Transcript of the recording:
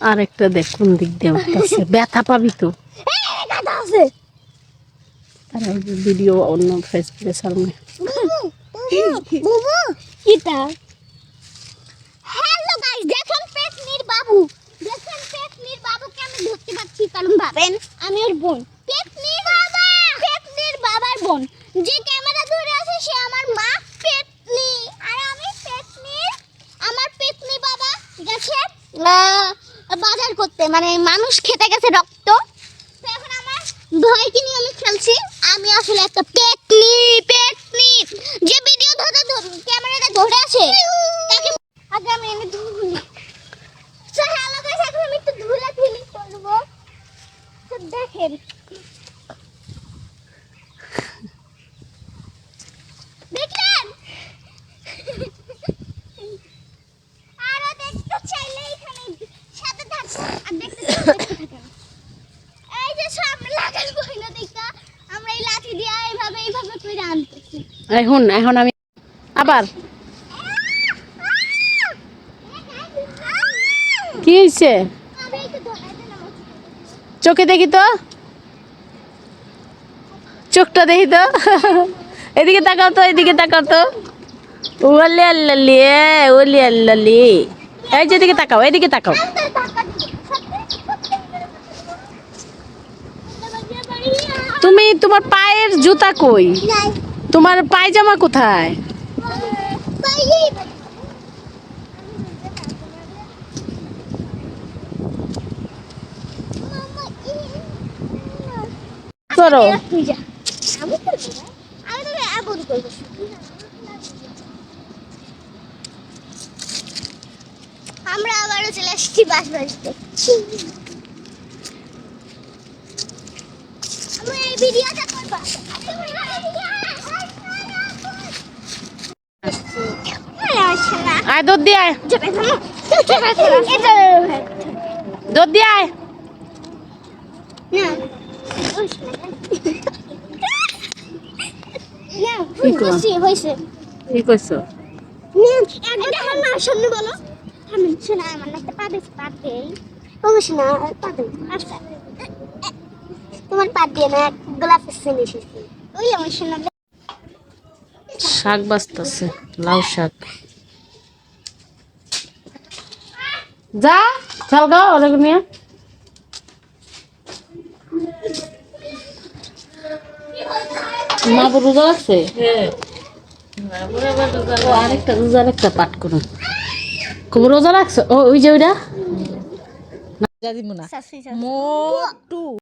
আর একটা দেখ কোন দিক দিয়ে উঠতেছে। ব্যথা পাবি তো। আছে। তারা ভিডিও অন্য ফেসবুকে সামনে। বুবু কিটা হ্যালো গাইস দেখেন পেটনির বাবু। দেখেন পেটনির বাবুকে আমি ধরতে পারছি কারণ ভাবেন আমি ওর বোন। পেটনির বাবা! পেটনির বাবার বোন। যে ক্যামেরা ধরে আছে সে আমার মা পেটনি আর আমি পেটনির আমার পেটনি বাবা। গেছে? আহ, মানে মানুষ খেতে গেছে রক্ত। এখন আমার ভয়কে নিয়ে আমি খেলছি। আমি আসলে একটা পেটনি পেটনি যে ভিডিও ধরে ক্যামেরাটা ধরে আছে তাকে আগে আমি এনে ধুলি সো হ্যালো গাইস এখন আমি একটু ধুলা ফিলিং করব। তো দেখেন। এই যে সামনে লাগাল বইনা দেখা আমরা এই লাঠি দিয়ে এইভাবে এইভাবে করে আনতেছি। এখন এখন আমি আবার। কি হয়েছে চোখে। দেখি তো। চোখটা দেখি তো। এদিকে তাকাও তো এদিকে তাকাও তো। ওলি আল্লালি এ, ওলি আল্লালি এই যে এদিকে তাকাও এদিকে তাকাও। তুমি তোমার পায়ের জুতা কই? তোমার পায়জামা কোথায়? করো। আমরা আবারও চলে আসছি বাস বাড়িতে আমরা এই ভিডিওটা করব। আয় দুধ দিয়ে আয়। দুধ দিয়ে আয়। কি করো? হয়েছে কি করছ এটা সামনে বলো। থামেন শোনা আমার না একটা পা দিয়েছে পা দিয়ে ও শোনা পা দিয়ে আচ্ছা। তোমার পা দিয়ে না গোলাপ ফুল এসেছে ওই আমার শোনা শাক বাঁচতেছে লাউ শাক। যা চাল গাও অনেক নিয়ে মা বড় রোজা ও আরেকটা রোজা আরেকটা পাঠ করুন। খুব রোজা রাখছো? ও ওই যে ওইটা? যা দিব না। মোটু